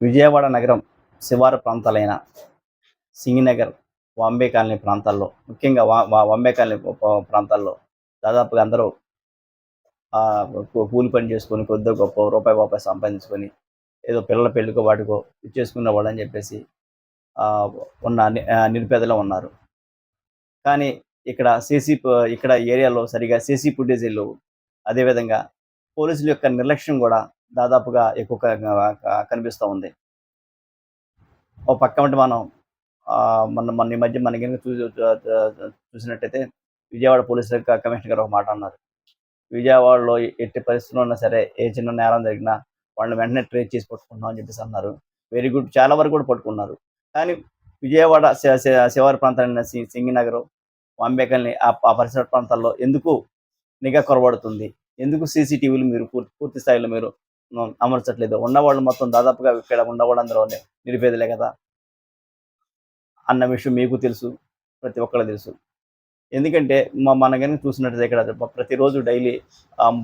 విజయవాడ నగరం శివారు ప్రాంతాలైన సింగినగర్ వాంబే కాలనీ ప్రాంతాల్లో ముఖ్యంగా వా వాంబే కాలనీ ప్రాంతాల్లో దాదాపుగా అందరూ కూలి పని చేసుకొని కొద్ది గొప్ప రూపాయి రూపాయి సంపాదించుకొని ఏదో పిల్లల పెళ్ళికో వాటికో ఇచ్చేసుకున్న వాళ్ళు అని చెప్పేసి ఉన్న నిరుపేదలో ఉన్నారు. కానీ ఇక్కడ సీసీ ఇక్కడ ఏరియాలో సరిగా సీసీ ఫుటేజీలు అదేవిధంగా పోలీసుల యొక్క నిర్లక్ష్యం కూడా దాదాపుగా ఎక్కువ కనిపిస్తూ ఉంది. ఓ పక్క ఉంటే మనం మన మన ఈ మధ్య మన కనుక చూసి చూ- చూసినట్టయితే విజయవాడ పోలీసు కమిషనర్ గారు ఒక మాట అన్నారు. విజయవాడలో ఎట్టి పరిస్థితుల్లో ఉన్నా సరే ఏ చిన్న నేరం జరిగినా వాళ్ళని వెంటనే ట్రేస్ చేసి పట్టుకుంటున్నాం అని చెప్పేసి అన్నారు. Very good. చాలా వరకు కూడా పట్టుకున్నారు. కానీ విజయవాడ శివారి శి- ప్రాంతాలైన సి- సింగినగర్ వాంబేకల్ని ఆ ఆ పరిసర ప్రాంతాల్లో ఎందుకు నిఘా కొరబడుతుంది? ఎందుకు సీసీటీవీలు మీరు పూర్తి పూర్తి స్థాయిలో మీరు అమర్చట్లేదు. ఉన్నవాళ్ళు మొత్తం దాదాపుగా ఇక్కడ ఉన్నవాళ్ళందరూ నిరుపేదలే కదా. అన్న విషయం మీకు తెలుసు ప్రతి ఒక్కళ్ళు తెలుసు. ఎందుకంటే మా మన కనుక చూసినట్టయితే ఇక్కడ ప్రతిరోజు డైలీ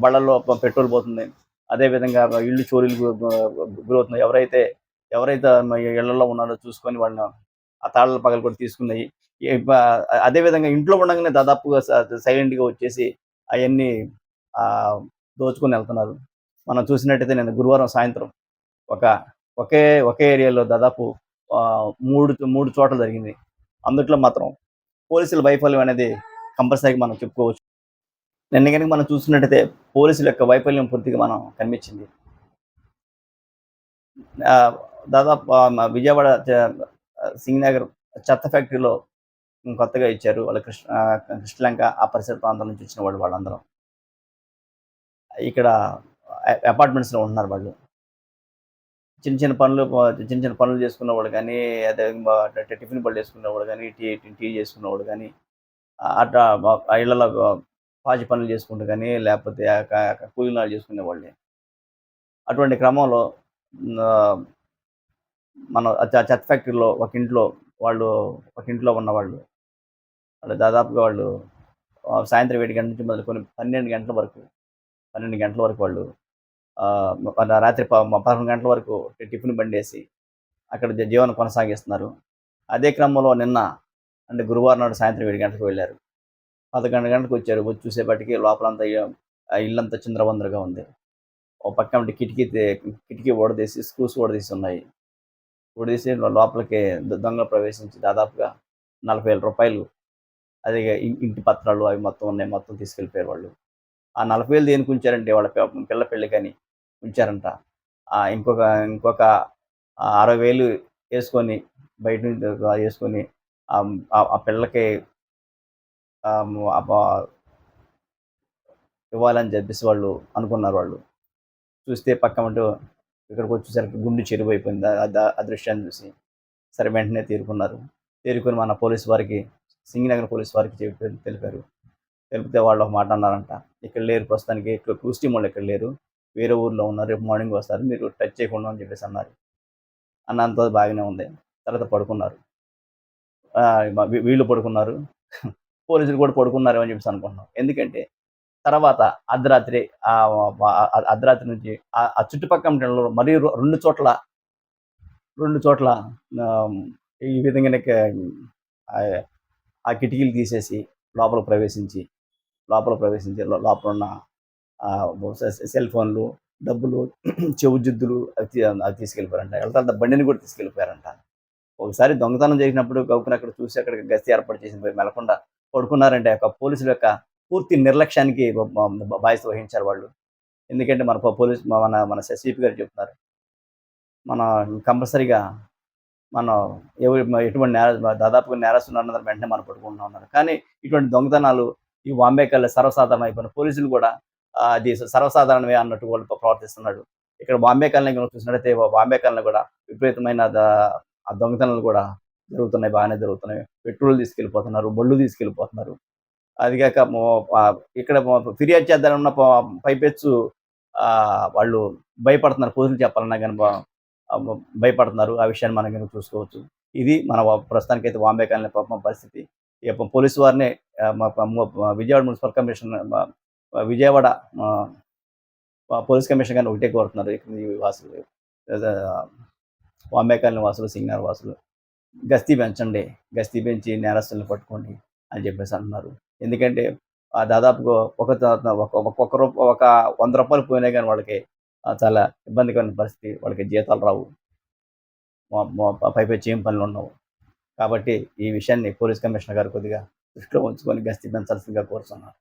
బళ్ళల్లో పెట్రోల్ పోతుంది. అదేవిధంగా ఇళ్ళు చోరీలు గురవుతున్నాయి ఎవరైతే ఎవరైతే ఇళ్ళలో ఉన్నారో చూసుకొని వాళ్ళని ఆ తాళ్ళ పగలు కూడా తీసుకున్నాయి. అదేవిధంగా ఇంట్లో ఉండగానే దాదాపుగా సైలెంట్గా వచ్చేసి అవన్నీ దోచుకొని వెళ్తున్నారు. మనం చూసినట్టయితే నేను గురువారం సాయంత్రం ఒక ఒకే ఒకే ఏరియాలో దాదాపు మూడు మూడు చోట్ల జరిగింది. అందుట్లో మాత్రం పోలీసుల వైఫల్యం అనేది కంపల్సరీగా మనం చెప్పుకోవచ్చు. నిన్న కనుక మనం చూసినట్టయితే పోలీసుల యొక్క వైఫల్యం పూర్తిగా మనం కనిపించింది. దాదాపు విజయవాడ చ- సింగనగర్ చెత్త ఫ్యాక్టరీలో కొత్తగా ఇచ్చారు వాళ్ళ కృష్ణ కృష్ణలంక ఆ పరిసర ప్రాంతం నుంచి వచ్చిన వాళ్ళు వాళ్ళందరూ. ఇక్కడ అపార్ట్మెంట్స్లో ఉంటున్నారు వాళ్ళు. చిన్న చిన్న పనులు చిన్న చిన్న పనులు చేసుకున్న వాళ్ళు కానీ అదే టిఫిన్ పనులు చేసుకునేవాడు కానీ టీ టీ చేసుకున్న కానీ అట్లా ఇళ్ళలో ఇళ్ళలో పాచి పనులు చేసుకుంటూ కానీ లేకపోతే కూలినాలు క- చేసుకునే అటువంటి క్రమంలో మన చెత్త ఫ్యాక్టరీలో ఒక ఇంట్లో వాళ్ళు ఒక ఇంట్లో ఉన్న వాళ్ళు వాళ్ళు దాదాపుగా వాళ్ళు సాయంత్రం ఏడు గంటల నుంచి మొదలుకొని పన్నెండు గంటల వరకు పన్నెండు గంటల వరకు వాళ్ళు రాత్రి పదకొండు గంటల వరకు టిఫిన్ బండేసి అక్కడ జీవనం కొనసాగిస్తున్నారు. అదే క్రమంలో నిన్న అంటే గురువారం నాడు సాయంత్రం ఏడు గంటలకు వెళ్ళారు. పదకొండు గంటలకు వచ్చారు. వచ్చి చూసేపటికి లోపలంతా ఇల్లంతా చిందరవందరగా ఉంది. ఓ పక్క ఉంటే కిటికీ కిటికీ ఓడదీసి స్క్రూస్ ఓడదీసి ఉన్నాయి. ఓడదీసి లోపలికి దొంగలు ప్రవేశించి దాదాపుగా నలభై వేల రూపాయలు అదే ఇంటి పత్రాలు అవి మొత్తం ఉన్నాయి. మొత్తం తీసుకెళ్ళిపోయారు వాళ్ళు. ఆ నలభై వేలు దేనికి ఉంచారంటే వాళ్ళ పిల్ల పెళ్ళి కానీ ఉంచారంట ఇంకొక ఇంకొక అరవై వేలు వేసుకొని బయట నుంచి వేసుకొని ఆ పిల్లకి ఇవ్వాలని చెప్పేసి వాళ్ళు అనుకున్నారు వాళ్ళు. చూస్తే పక్క ఉంటూ ఇక్కడికి వచ్చేసరికి గుండు చెరువు అయిపోయింది. ఆ- దృశ్యాన్ని చూసి సరే వెంటనే తీరుకున్నారు. తీరుకొని మన పోలీసు వారికి సింగినగర్ పోలీసు వారికి చెప్పి తెలిపారు. తెలిపితే వాళ్ళు ఒక మాట అన్నారంట. ఇక్కడ లేరు ప్రస్తుతానికి ఇక్కడ క్రూస్ టీం వాళ్ళు ఇక్కడ లేరు. వేరే ఊర్లో ఉన్నారు రేపు మార్నింగ్ వస్తారు మీరు టచ్ చేయకుండా అని చెప్పేసి అన్నారు. అన్నంత బాగానే ఉంది. తర్వాత పడుకున్నారు. వీళ్ళు పడుకున్నారు. పోలీసులు కూడా పడుకున్నారు అని చెప్పేసి అనుకుంటున్నాం. ఎందుకంటే తర్వాత అర్ధరాత్రి అర్ధరాత్రి నుంచి ఆ ఆ చుట్టుపక్కల ఉండడంలో మరీ రెండు చోట్ల రెండు చోట్ల ఈ విధంగానే ఆ కిటికీలు తీసేసి లోపల ప్రవేశించి లోపల ప్రవేశించే లోపల ఉన్న సెల్ ఫోన్లు డబ్బులు చెవు జిద్దులు అవి అవి తీసుకెళ్ళిపోయారంట. వెళ్తా బండిని కూడా తీసుకెళ్ళిపోయారంట. ఒకసారి దొంగతనం చేసినప్పుడు గౌకుని అక్కడ చూసి అక్కడ గస్తీ ఏర్పాటు చేసిన మెలకుండా పడుకున్నారంటే. ఒక పోలీసుల యొక్క పూర్తి నిర్లక్ష్యానికి బాధ్యత వహించారు వాళ్ళు. ఎందుకంటే మన పోలీస్ మన మన సిపి గారు చెప్తున్నారు. మన కంపల్సరీగా మనం ఎవరి ఎటువంటి నేర దాదాపుగా నేరస్తులు వెంటనే మనం పట్టుకుంటూ ఉన్నారు కానీ ఇటువంటి దొంగతనాలు ఈ వాంబేకల్లో సర్వసాధారణం అయిపోయిన పోలీసులు కూడా అది సర్వసాధారణమే అన్నట్టు వాళ్ళు ప్రవర్తిస్తున్నాడు ఇక్కడ బాంబే చూసినట్టయితే బాంబే కూడా విపరీతమైన ఆ దొంగతనాలు కూడా జరుగుతున్నాయి బాగానే జరుగుతున్నాయి. పెట్రోల్ తీసుకెళ్ళిపోతున్నారు బళ్ళు తీసుకెళ్ళిపోతున్నారు. అదిగాక ఇక్కడ ఫిర్యాదు చేద్దామని ఉన్న ప- పైపెచ్చు వాళ్ళు భయపడుతున్నారు. పోలీసులు చెప్పాలన్నా కానీ భయపడుతున్నారు. ఆ విషయాన్ని మనం కనుక చూసుకోవచ్చు. ఇది మన ప్రస్తుతానికైతే వాంబే కాలనీ పాపం పరిస్థితి. పోలీసు వారిని మా Vijayawada municipal commission Vijayawada police commission కానీ ఒకటే కోరుతున్నారు. ఇక్కడ వాసులు వాంబేకాలని వాసులు సింగనార్ వాసులు గస్తీ పెంచండి గస్తీ పెంచి నేరస్తులను పట్టుకోండి అని చెప్పేసి అంటున్నారు. ఎందుకంటే ఆ దాదాపుగా ఒక ఒక్కొక్క రూప ఒక వంద రూపాయలు పోయినా కానీ వాళ్ళకి చాలా ఇబ్బందికరమైన పరిస్థితి వాళ్ళకి జీతాలు రావు. పైపై మా- పైపచ్చి పనులు ఉండవు. కాబట్టి ఈ విషయాన్ని పోలీస్ కమిషనర్ గారు కొద్దిగా దృష్టిలో ఉంచుకొని గస్తీ పెంచాల్సిందిగా కోరుతున్నారు